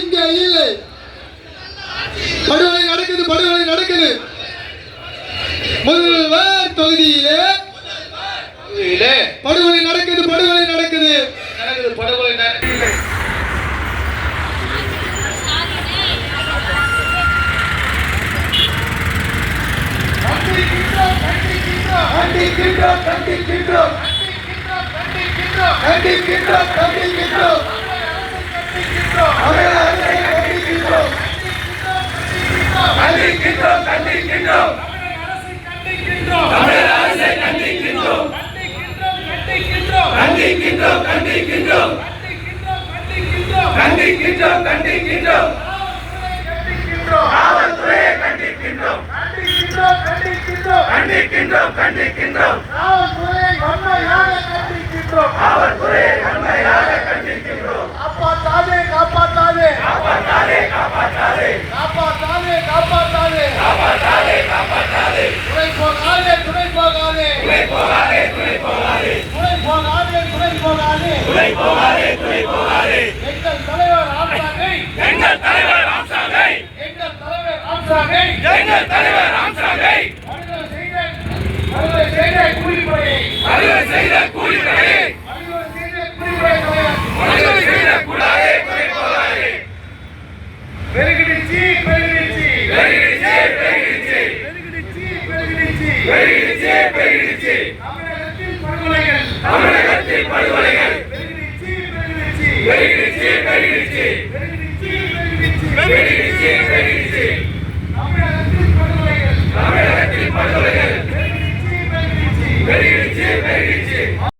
இங்க இல்லை. படுகொலை நடக்குது படுகொலை நடக்குது. முதல்வர் தொகுதியிலே தொகுதியிலே படுகொலை நடக்குது படுகொலை நடக்குது. நடக்குது படுகொலை நடக்குது. கண்டிக்கின்றோம் கண்டிக்கின்றோம். கண்டிக்கின்றோம் கண்டிக்கின்றோம் தமிழக அரசை கண்டிக்கின்றோம் கண்டிக்கின்றோம் கண்டிக்கின்றோம். கண்டிக்கின்றோம். கண்டிக்கின்றோம். கண்டிக்கின்றோம் கண்டிக்கின்றோம். கண்டிக்கின்றோம் காவல்துறையை கண்டிக்கின்றோம். கண்டிக்கின்றோம். கண்டிக்கின்றோம் எங்கள் தலைவர் ராம்சாமி எங்கள் தலைவர் ராம்சாமி எங்கள் படுகொலைகள் தமிழகத்தில் படுகொலைகள் பெருகிடுச்சு பெருகிடுச்சு. பெருகிடுச்சு பெருகிடுச்சு. தமிழகத்தில் படுகொலைகள் பெருகிடுச்சு பெருகிடுச்சு.